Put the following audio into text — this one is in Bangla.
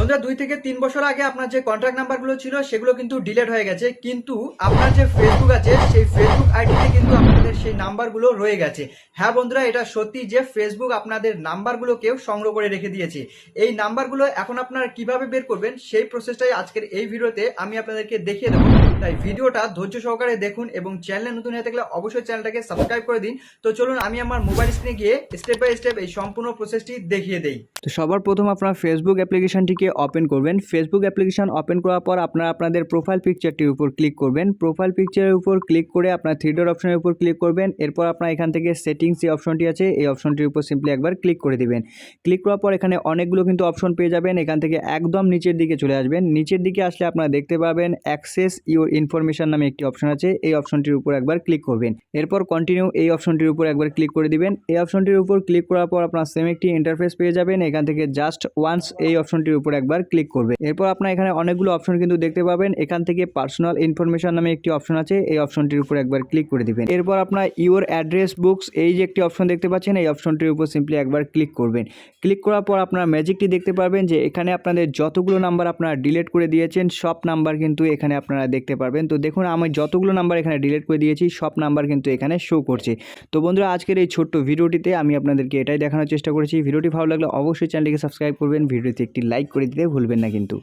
বন্ধুরা, দুই থেকে তিন বছর আগে আপনার যে কন্ট্যাক্ট নাম্বারগুলো ছিল, সেগুলো কিন্তু ডিলেট হয়ে গেছে। কিন্তু আপনার যে ফেসবুক আছে, সেই ফেসবুক আইডিতে কিন্তু আপনাদের সেই নাম্বারগুলো রয়ে গেছে। হ্যাঁ বন্ধুরা, এটা সত্যি যে ফেসবুক আপনাদের নাম্বারগুলোকেও সংগ্রহ করে রেখে দিয়েছে। এই নাম্বারগুলো এখন আপনারা কীভাবে বের করবেন সেই প্রসেসটাই আজকের এই ভিডিওতে আমি আপনাদেরকে দেখিয়ে দেবো। তাই ভিডিওটা ধৈর্য সহকারে দেখুন এবং চ্যানেলে নতুন হয়ে থাকলে অবশ্যই চ্যানেলটাকে সাবস্ক্রাইব করে দিন। তো চলুন আমি আমার মোবাইল স্ক্রিনে গিয়ে স্টেপ বাই স্টেপ এই সম্পূর্ণ প্রসেসটি দেখিয়ে দেই। তো সবার প্রথম আপনার ফেসবুক অ্যাপ্লিকেশনটিকে ওপেন করবেন। ফেসবুক অ্যাপ্লিকেশন ওপেন করার পর আপনারা আপনাদের প্রোফাইল পিকচারটির উপর ক্লিক করবেন। প্রোফাইল পিকচারের উপর ক্লিক করে আপনার থ্রি অপশনের উপর ক্লিক করবেন, এরপর আপনার এখান থেকে সেটিংস যে অপশনটি আছে, এই অপশনটির উপর সিম্পলি একবার ক্লিক করে দিবেন। ক্লিক করার পর এখানে অনেকগুলো কিন্তু অপশন পেয়ে যাবেন, এখান থেকে একদম নিচের দিকে চলে আসবেন। নিচের দিকে আসলে আপনারা দেখতে পাবেন অ্যাক্সেস ইউর ইনফরমেশন নামে একটি অপশন আছে, এই অপশনটির উপর একবার ক্লিক করবেন। এরপর কন্টিনিউ এই অপশনটির উপর একবার ক্লিক করে দিবেন। এই অপশনটির উপর ক্লিক করার পর আপনার সেম একটি ইন্টারফেস পেয়ে যাবেন, এখান থেকে জাস্ট ওয়ান্স এই অপশনটির উপর একবার ক্লিক করবে এরপর আপনার এখানে অনেকগুলো অপশন কিন্তু দেখতে পাবেন, এখান থেকে পার্সোনাল ইনফরমেশন নামে একটি অপশন আছে, এই অপশনটির উপর একবার ক্লিক করে দিবেন। এরপর আপনার ইউর অ্যাড্রেস বুকস এই যে একটি অপশন দেখতে পাচ্ছেন, এই অপশনটির উপর সিম্পলি একবার ক্লিক করবেন। ক্লিক করার পর আপনার ম্যাজিকটি দেখতে পারবেন যে এখানে আপনাদের যতগুলো নাম্বার আপনারা ডিলিট করে দিয়েছেন, সব নাম্বার কিন্তু এখানে আপনারা দেখতে পারবেন। তো দেখুন, আমি যতগুলো নাম্বার এখানে ডিলিট করে দিয়েছি, সব নাম্বার কিন্তু এখানে শো করছে। তো বন্ধুরা, আজকের এই ছোট্ট ভিডিওটিতে আমি আপনাদেরকে এটাই দেখানোর চেষ্টা করেছি। ভিডিওটি ভালো লাগলে অবশ্যই চ্যানেলটিকে সাবস্ক্রাইব করবেন। ভিডিওতে একটি লাইক করে দিতে ভুলবেন না কিন্তু।